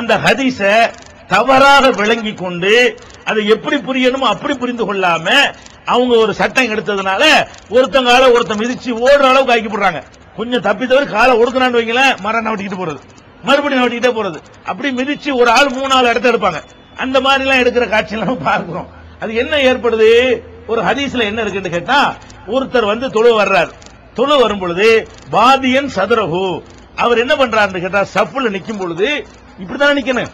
அந்த ஹதீஸ தவறாக விளங்கி கொண்டு அதை எப்படி புரியணுமோ அப்படி புரிந்து கொள்ளாம அவங்க ஒரு சட்டம் எடுத்ததுனால ஒருத்தங்கால ஒருத்தன் மிதிச்சு ஓடுற அளவுக்கு ஆக்கி போடுறாங்க. கொஞ்சம் தப்பி தவிர காலை ஒடுக்கலான்னு வைங்களேன் மரம் நவட்டிக்கிட்டு போறது. மறுபடியும் நவட்டிக்கிட்டே போறது. அப்படி மிதிச்சு ஒரு ஆள் மூணு ஆள் இடத்த எடுப்பாங்க. அந்த மாதிரி எல்லாம் எடுக்கிற காட்சியெல்லாம் பார்க்கிறோம். அது என்ன ஏற்படுது? ஒரு ஹதீஸ்ல என்ன இருக்குன்னு கேட்டா ஒருத்தர் வந்து தொழு வர்றார். தொழு வரும் பொழுது பாதியன் சதுரகு அவர் என்ன பண்றாருன்னு கேட்டா சப்புல நிக்கும் பொழுது இப்படிதான் நிக்கணும்?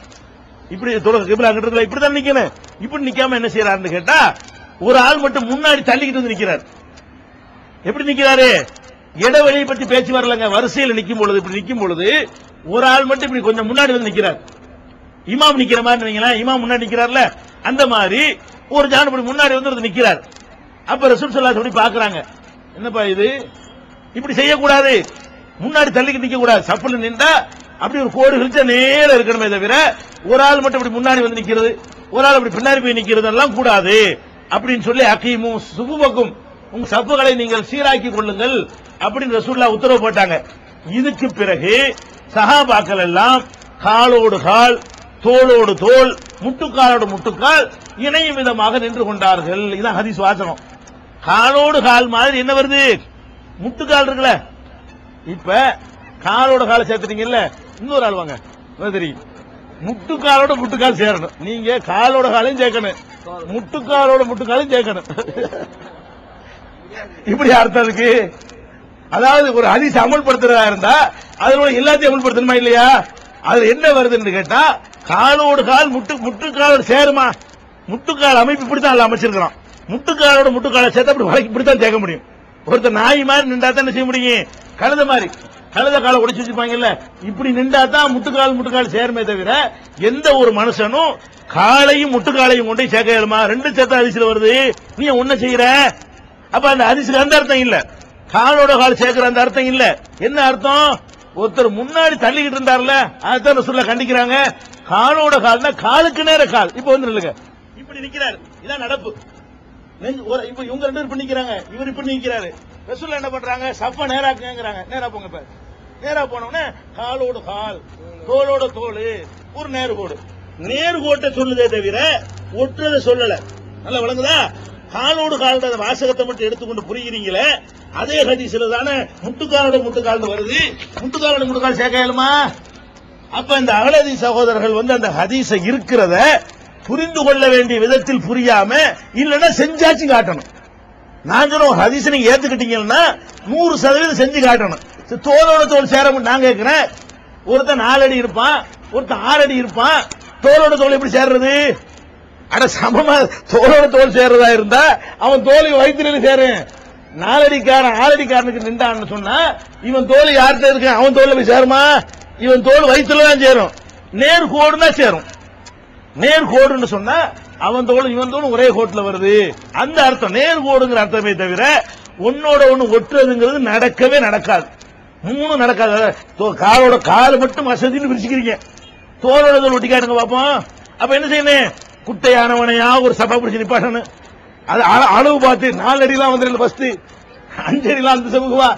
இப்படி தொழு கிபிலா அங்கிட்டு இப்படிதான் நிக்கணும்? இப்படி நிக்காம என்ன செய்யறாருன்னு கேட்டா ஒரு ஆள் மட்டும் முன்னாடி தள்ளிக்கிட்டு வந்து நிக்கிறார். எப்படி நிக்கிறாரு? இடைவெளியை பத்தி பேச்சு வரலங்க. வரிசையில் நிக்கும் பொழுது இப்படி நிக்கும் பொழுது ஒரு ஆள் மட்டும் இப்படி கொஞ்சம் முன்னாடி வந்து நிக்கிறார். இமாம் நிக்கிற மாதிரி வைங்களேன் இமாம் முன்னாடி நிக்கிறார்ல? அந்த மாதிரி ஒரு ஜான் இப்படி முன்னாடி வந்து ஒருத்தர் நிக்கிறார். அப்ப ரசூல் சொல்லா சொல்லி பாக்குறாங்க. என்னப்பா இது? இப்படி செய்யக்கூடாது. முன்னாடி தள்ளிக்கிட்டு நிக்க கூடாது சப்புல நின்றா அப்படி ஒரு கோடு கிழிச்சா நேர இருக்கணுமே தவிர ஒரு ஆள் மட்டும் இப்படி முன்னாடி வந்து நிக்கிறது ஒரு ஆள் அப்படி பின்னாடி போய் நிக்கிறது எல்லாம் கூடாது. அப்படின்னு சொல்லி அக்கீமும் சுபுபக்கும் உங்க சப்புகளை நீங்கள் சீராக்கி கொள்ளுங்கள் அப்படின்னு ரசூல்லா உத்தரவு போட்டாங்க. இதுக்கு பிறகு சகாபாக்கள் எல்லாம் காலோடு கால் தோளோடு தோல் முட்டுக்காலோடு முட்டுக்கால் இணையும் விதமாக நின்று கொண்டார்கள். இதான் ஹதீஸ் வாசனம் காலோடு கால் மாதிரி என்ன வருது? முட்டுக்கால் இருக்குல்ல. இப்ப காலோட காலை சேர்த்துட்டீங்கல்ல இன்னொரு ஆள் வாங்க. என்ன முட்டுக்காலோட முட்டுக்கால் சேரணும். நீங்க காலோட காலையும் சேர்க்கணும். முட்டுக்காலோட முட்டுக்காலையும் சேர்க்கணும். இப்படி அர்த்தம் இருக்கு. அதாவது ஒரு அதிச அமல்படுத்துறதா இருந்தா அதனோட எல்லாத்தையும் அமல்படுத்தணுமா இல்லையா? அதுல என்ன வருதுன்னு கேட்டா காலோடு கால் முட்டு முட்டுக்காலோட சேருமா? முட்டுக்கால் அமைப்பு இப்படித்தான் அதில் அமைச்சிருக்கிறோம் முட்டுக்காலோட முட்டுக்காலை சேர்த்து அப்படி வளைக்கு இப்படித்தான் சேர்க்க முடியும். ஒருத்தர் நாய் மாதிரி நின்றா தான் செய்ய முடியும். கழுத மாதிரி. கழுத காலை உடைச்சு வச்சிருப்பாங்கல்ல இப்படி நின்றா தான் முட்டுக்கால் முட்டுக்கால் சேருமே தவிர எந்த ஒரு மனுஷனும் காலையும் முட்டுக்காலையும் கொண்டு சேர்க்க இயலுமா? ரெண்டு சேர்த்த அதிசல வருது. நீ ஒன்ன செய்யற? அப்ப அந்த அதிசல அந்த அர்த்தம் இல்ல. காலோட கால் சேர்க்கிற அந்த அர்த்தம் இல்ல. என்ன அர்த்தம்? ஒருத்தர் முன்னாடி தள்ளிக்கிட்டு இருந்தார்ல அதான் சொல்ல கண்டிக்கிறாங்க. காலோட கால்னா காலுக்கு நேர கால். இப்ப வந்து நில்லுங்க இப்படி நிக்கிறாரு. இதான் நடப்பு. இப்ப இவங்க ரெண்டு பேரும் இப்படி நிக்கிறாங்க. இவர் இப்படி நிக்கிறாரு. ரசூல் என்ன பண்றாங்க? சப்ப நேராக்குங்கிறாங்க. நேரா போங்க இப்ப நேரா போனோம்னா காலோடு கால் தோலோட தோல் ஒரு நேர்கோடு நேர்கோட்டை சொல்லுதே தவிர ஒற்றதை சொல்லல. நல்லா விளங்குதா? காலோடு காலோட வாசகத்தை மட்டும் எடுத்துக்கொண்டு புரியுறீங்களே அதே ஹதீஸ்ல தானே முட்டுக்காலோட முட்டுக்கால்னு வருது. முட்டுக்காலோட முட்டுக்கால் சேர்க்கலுமா அப்ப இந்த அகலதி சகோதரர்கள் வந்து அந்த ஹதீஸ இருக்கிறத புரிந்து கொள்ள வேண்டிய விதத்தில் புரியாம இல்லைன்னா செஞ்சாச்சு காட்டணும். நான் சொல்ல ஒரு ஹதீஸ் நீங்க ஏத்துக்கிட்டீங்கன்னா நூறு சதவீதம் செஞ்சு காட்டணும். தோலோட தோல் சேர நான் கேட்கிறேன். ஒருத்தன் நாலு அடி இருப்பான் ஒருத்தன் ஆறு அடி இருப்பான். தோலோட தோல் எப்படி சேர்றது? அட சமமா தோலோட தோல் சேர்றதா இருந்தா அவன் தோலை வயிற்றுல சேரும் நாலடிக்காரன் ஆறடிக்காரனுக்கு நின்றான்னு சொன்னா இவன் தோல் யார்கிட்ட இருக்கான் அவன் தோல்ல போய் சேருமா? இவன் தோல் வயிற்றுல தான் சேரும். நேர் கோடுனா சேரும். நேர் கோடுன்னு சொன்னா அவன் தோளும் இவன் தோளும் ஒரே கோட்டுல வருது. அந்த அர்த்தம். நேர் கோடுங்கிற அர்த்தமே தவிர ஒன்னோட ஒண்ணு ஒட்டுறதுங்கிறது நடக்கவே நடக்காது. மூணு நடக்காத. காலோட கால் மட்டும் வசதின்னு பிரிச்சுக்கிறீங்க. தோலோட தோல் ஒட்டி காட்டுங்க பாப்போம். அப்ப என்ன செய்யணும் குட்டையானவனையா ஒரு சபா பிடிச்சு நிப்பாட்டணும் அது அளவு பார்த்து நாலு அடிலாம் வந்துடல ஃபர்ஸ்ட் அஞ்சு அடிலாம் அந்த செப்புக்கு வா.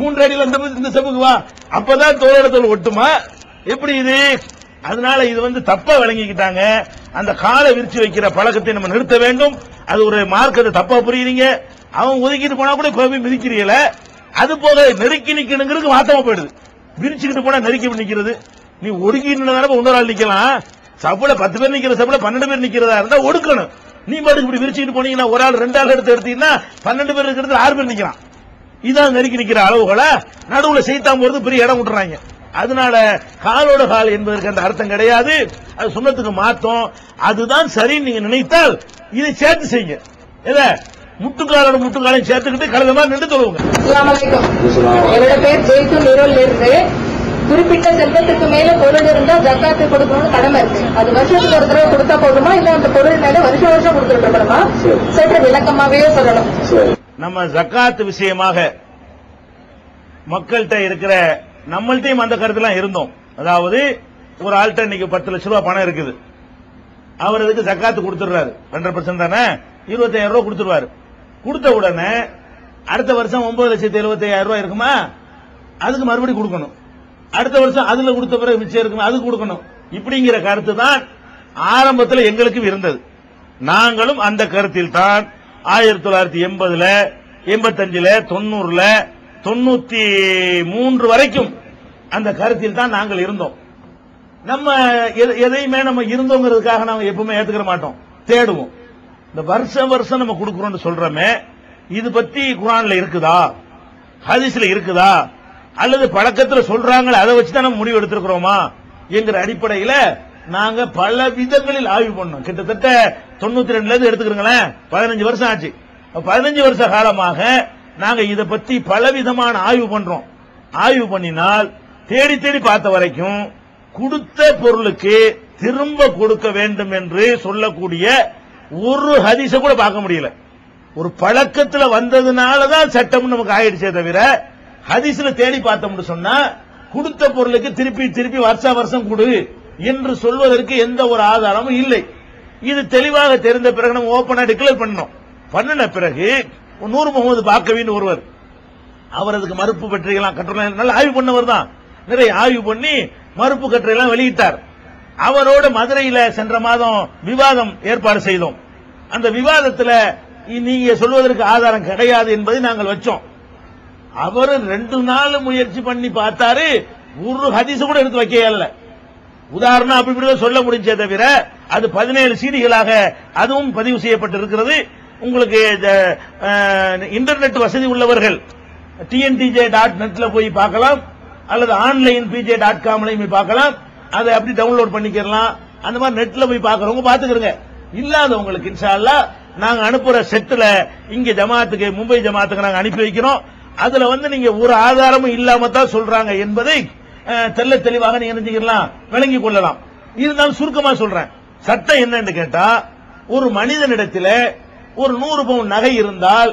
மூன்று அடியில் அந்த இந்த செப்புக்கு வா. அப்பதான் தோலோட தோல் ஒட்டுமா? எப்படி இது? அதனால இது வந்து தப்பா விளங்கிக்கிட்டாங்க. அந்த காலை விரிச்சு வைக்கிற பழக்கத்தை நம்ம நிறுத்த வேண்டும். அது ஒரு மார்க்கத்தை தப்பா புரியுறீங்க. அவன் ஒதுக்கிட்டு போனா கூட கோபி மிதிக்கிறீங்களே. அது போக நெருக்கி நிக்கணுங்கிறது மாத்தமா போயிடுது. விரிச்சுக்கிட்டு போனா நெருக்கி நிக்கிறது? நீ ஒடுக்கி நின்றதான இன்னொரு ஆள் நிக்கலாம். சப்புல பத்து பேர் நிக்கிற சப்புல பன்னெண்டு பேர் நிக்கிறதா இருந்தா ஒடுக்கணும். நீ பாட்டுக்கு இப்படி விரிச்சுக்கிட்டு போனீங்கன்னா ஒரு ஆள் ரெண்டு ஆள் எடுத்து எடுத்தீங்கன்னா பன்னெண்டு பேர் இருக்கிறது ஆறு பேர் நிக்கலாம். இதான் நெருக்கி நிக்கிற அளவுகளை நடுவுல செய்தாம போறது பெரிய இடம் விட்டுறாங்க. அதனால காலோட கால் என்பதற்கு அந்த அர்த்தம் கிடையாது. அது சொன்னதுக்கு மாத்தம். அதுதான் சரின்னு நீங்க நினைத்தால் இதை சேர்த்து செய்யுங்க. இல்ல முட்டுக்காலோட முட்டுக்காலையும் சேர்த்துக்கிட்டு கழுத மாதிரி நின்று அலைக்கும். என்னோட பேர் ஜெய்து நிரோல் இருந்து குறிப்பிட்ட செல்வத்துக்கு மேல பொருள் இருந்தா ஜக்காத்து கொடுக்கணும்னு கடமை இருக்கு. அது வருஷத்துக்கு ஒரு தடவை கொடுத்தா போதுமா? இல்ல அந்த பொருள் மேல வருஷம் வருஷம் கொடுத்துட்டு இருக்கணுமா? சற்று விளக்கமாவே சொல்லணும். நம்ம ஜக்காத் விஷயமாக மக்கள்கிட்ட இருக்கிற நம்மள்ட்டையும் அந்த கருத்துலாம் இருந்தோம். அதாவது ஒரு ஆள்கிட்ட இன்னைக்கு பத்து லட்ச ரூபாய் பணம் இருக்குது. அவர் அதுக்கு ஜக்காத்து கொடுத்துடுறாரு. ரெண்டரை பர்சன்ட் தானே? இருபத்தாயிரம் ரூபாய் கொடுத்துருவாரு கொடுத்த உடனே அடுத்த வருஷம் ஒன்பது லட்சத்தி எழுபத்தி ஐயாயிரம் ரூபாய் இருக்குமா? அதுக்கு மறுபடியும் கொடுக்கணும். அடுத்த வருஷம் அதுல கொடுத்த பிறகு மிச்சம் இருக்குமா? அது கொடுக்கணும். இப்படிங்கிற கருத்து தான் ஆரம்பத்தில் எங்களுக்கும் இருந்தது. நாங்களும் அந்த கருத்தில் தான் ஆயிரத்தி தொள்ளாயிரத்தி எண்பதுல எண்பத்தஞ்சுல தொண்ணூறுல தொண்ணூத்தி மூன்று வரைக்கும் அந்த கருத்தில் தான் நாங்கள் இருந்தோம். நம்ம எதையுமே நம்ம இருந்தோங்கிறதுக்காக நாங்கள் எப்பவுமே ஏத்துக்கிற மாட்டோம். தேடுவோம். இந்த வருஷம் வருஷம் நம்ம கொடுக்கிறோம்னு சொல்றோமே இது பத்தி குரான்ல இருக்குதா? ஹதீஸ்ல இருக்குதா? அல்லது பழக்கத்துல சொல்றாங்களே அதை வச்சுதான் நம்ம முடிவு எடுத்திருக்கிறோமா? என்கிற அடிப்படையில நாங்க பல விதங்களில் ஆய்வு பண்ணோம். கிட்டத்தட்ட தொண்ணூத்தி ரெண்டுல இருந்து எடுத்துக்கிறீங்களேன் பதினஞ்சு வருஷம் ஆச்சு. பதினஞ்சு வருஷ காலமாக நாங்க இதை பத்தி பலவிதமான ஆய்வு பண்றோம். ஆய்வு பண்ணினால் தேடி தேடி பார்த்த வரைக்கும் கொடுத்த பொருளுக்கு திரும்ப கொடுக்க வேண்டும் என்று சொல்லக்கூடிய ஒரு ஹதிச கூட பார்க்க முடியல. ஒரு பழக்கத்துல வந்ததுனாலதான் சட்டம் நமக்கு ஆயிடுச்சே தவிர ஹதீஸ்ல தேடி பார்த்தோம்னு சொன்னா கொடுத்த பொருளுக்கு திருப்பி திருப்பி வருஷ வருஷம் கொடு என்று சொல்வதற்கு எந்த ஒரு ஆதாரமும் இல்லை. இது தெளிவாக தெரிந்த பிறகு நம்ம ஓபனா டிக்ளேர் பண்ணோம் பண்ணின பிறகு நூறு முகமது பாக்கவின்னு ஒருவர் அவர் அதுக்கு மறுப்பு பற்றியெல்லாம் கட்டுரை நல்ல ஆய்வு பண்ணவர் தான். நிறைய ஆய்வு பண்ணி மறுப்பு கட்டுரையெல்லாம் வெளியிட்டார். அவரோட மதுரையில சென்ற மாதம் விவாதம் ஏற்பாடு செய்தோம். அந்த விவாதத்துல நீங்க சொல்வதற்கு ஆதாரம் கிடையாது என்பதை நாங்கள் வச்சோம். அவர் ரெண்டு நாள் முயற்சி பண்ணி பார்த்தாரு ஒரு ஹதீஸ் கூட எடுத்து வைக்கல உதாரணம் அப்படி இப்படி சொல்ல முடிஞ்சே தவிர அது பதினேழு சீடிகளாக அதுவும் பதிவு செய்யப்பட்டிருக்கிறது. உங்களுக்கு இந்த, இன்டர்நெட் வசதி உள்ளவர்கள் டிஎன்டிஜே டாட் நெட்ல போய் பார்க்கலாம் அல்லது ஆன்லைன் பிஜே டாட் காம்லையும் போய் பார்க்கலாம். அதை அப்படி டவுன்லோட் பண்ணிக்கலாம் அந்த மாதிரி நெட்ல போய் பார்க்கறவங்க பாத்துக்கிறங்க இல்லாதவங்களுக்கு இன்ஷால்லா நாங்க அனுப்புற செட்டுல இங்க ஜமாத்துக்கு மும்பை ஜமாத்துக்கு நாங்க அனுப்பி வைக்கிறோம். அதுல வந்து நீங்க ஒரு ஆதாரமும் இல்லாம தான் சொல்றாங்க என்பதை தெல்ல தெளிவாக நீங்க நினைச்சுக்கலாம் விளங்கிக் கொள்ளலாம். இருந்தாலும் சுருக்கமா சொல்றேன். சட்டம் என்னன்னு கேட்டா ஒரு மனிதனிடத்துல ஒரு நூறு பவுன் நகை இருந்தால்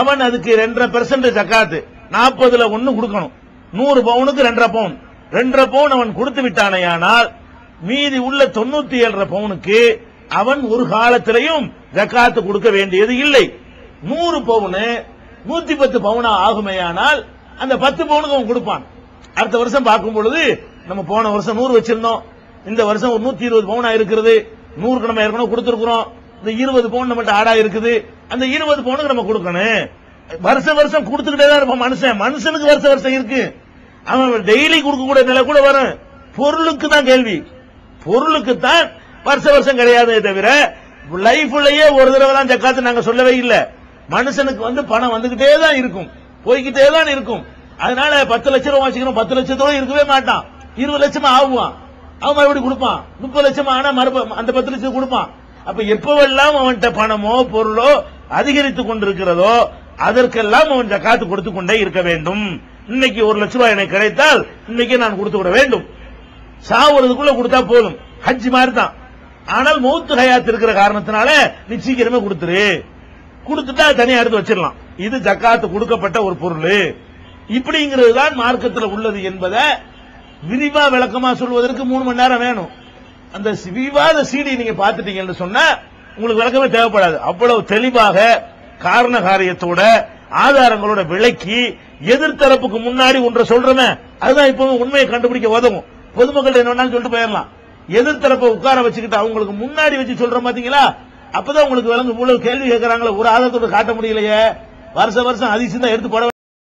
அவன் அதுக்கு ரெண்டரை பெர்சன்ட் ஜக்காத்து நாற்பதுல ஒன்னு கொடுக்கணும். நூறு பவுனுக்கு ரெண்டரை பவுன். ரெண்டரை பவுன் அவன் கொடுத்து விட்டானேயானால் மீதி உள்ள தொண்ணூத்தி ஏழரை பவுனுக்கு அவன் ஒரு காலத்திலையும் ஜக்காத்து கொடுக்க வேண்டியது இல்லை. நூறு பவுனு நூத்தி பத்து பவுனா ஆகுமேயானால் அந்த பத்து பவுனுக்கு அவன் கொடுப்பான். அடுத்த வருஷம் பார்க்கும் பொழுது நம்ம போன வருஷம் நூறு வச்சிருந்தோம். இந்த வருஷம் ஒரு நூத்தி இருபது பவுனா இருக்கிறது நூறுக்கு நம்ம ஏற்கனவே கொடுத்துருக்குறோம். இந்த இருபது பவுன் நம்மகிட்ட ஆடா இருக்குது. அந்த இருபது பவுனுக்கு நம்ம கொடுக்கணும். வருஷ வருஷம் கொடுத்துக்கிட்டே தான் இருப்போம் மனுஷன். மனுஷனுக்கு வருஷ வருஷம் இருக்கு. அவன் டெய்லி கொடுக்கக்கூடிய நிலை கூட வரும் பொருளுக்கு தான் கேள்வி. பொருளுக்கு தான் வருஷ வருஷம் கிடையாதே தவிர லைஃப்லயே ஒரு தடவை தான் ஜக்காத்து நாங்க சொல்லவே இல்லை. மனுஷனுக்கு வந்து பணம் வந்துகிட்டே தான் இருக்கும். போய்கிட்டே தான் இருக்கும். அதனால பத்து லட்சம் ரூபாய் வச்சுக்கணும் பத்து லட்சத்தோட இருக்கவே மாட்டான். இருபது லட்சமா ஆகுவான். அவன் மறுபடி கொடுப்பான். முப்பது லட்சம் ஆனா மறுப அந்த பத்து லட்சம் கொடுப்பான். அப்ப எப்பவெல்லாம் அவன்கிட்ட பணமோ பொருளோ அதிகரித்துக் கொண்டிருக்கிறதோ அதற்கெல்லாம் அவன் ஜக்காத்து கொடுத்து கொண்டே இருக்க வேண்டும். இன்னைக்கு ஒரு லட்சம் ரூபாய் எனக்கு கிடைத்தால் இன்னைக்கு நான் கொடுத்து விட வேண்டும். சாவுறதுக்குள்ள கொடுத்தா போதும். ஹஜ் மாதிரி தான் ஆனால் மௌத்து ஹயாத் இருக்கிற காரணத்தினால நீ சீக்கிரமே கொடுத்துரு. கொடுத்துட்டா தனியா எடுத்து வச்சிடலாம். இது ஜக்காத்து கொடுக்கப்பட்ட ஒரு பொருள். இப்படிங்கிறது தான் மார்க்கத்தில் உள்ளது என்பதை விரிவா விளக்கமா சொல்வதற்கு மூணு மணி நேரம் வேணும். அந்த விவாத சீடி நீங்க பார்த்துட்டீங்கன்னு சொன்னா உங்களுக்கு விளக்கமே தேவைப்படாது. அவ்வளவு தெளிவாக காரண காரியத்தோட ஆதாரங்களோட விளக்கி எதிர்த்தரப்புக்கு முன்னாடி ஒன்றை சொல்றமே அதுதான் இப்போ உண்மையை கண்டுபிடிக்க உதவும். பொதுமக்கள் என்ன சொல்லிட்டு போயிடலாம். எதிர்த்தரப்பை உட்கார வச்சுக்கிட்டு அவங்களுக்கு முன்னாடி வச்சு சொல்ற பாத்தீங்களா? அப்பதான் உங்களுக்கு விளங்கு இவ்வளவு கேள்வி கேட்கறாங்களே ஒரு ஆதாரத்தோட காட்ட முடியலையே. வருஷ வருஷம் அதிசயம் தான் எடுத்து போட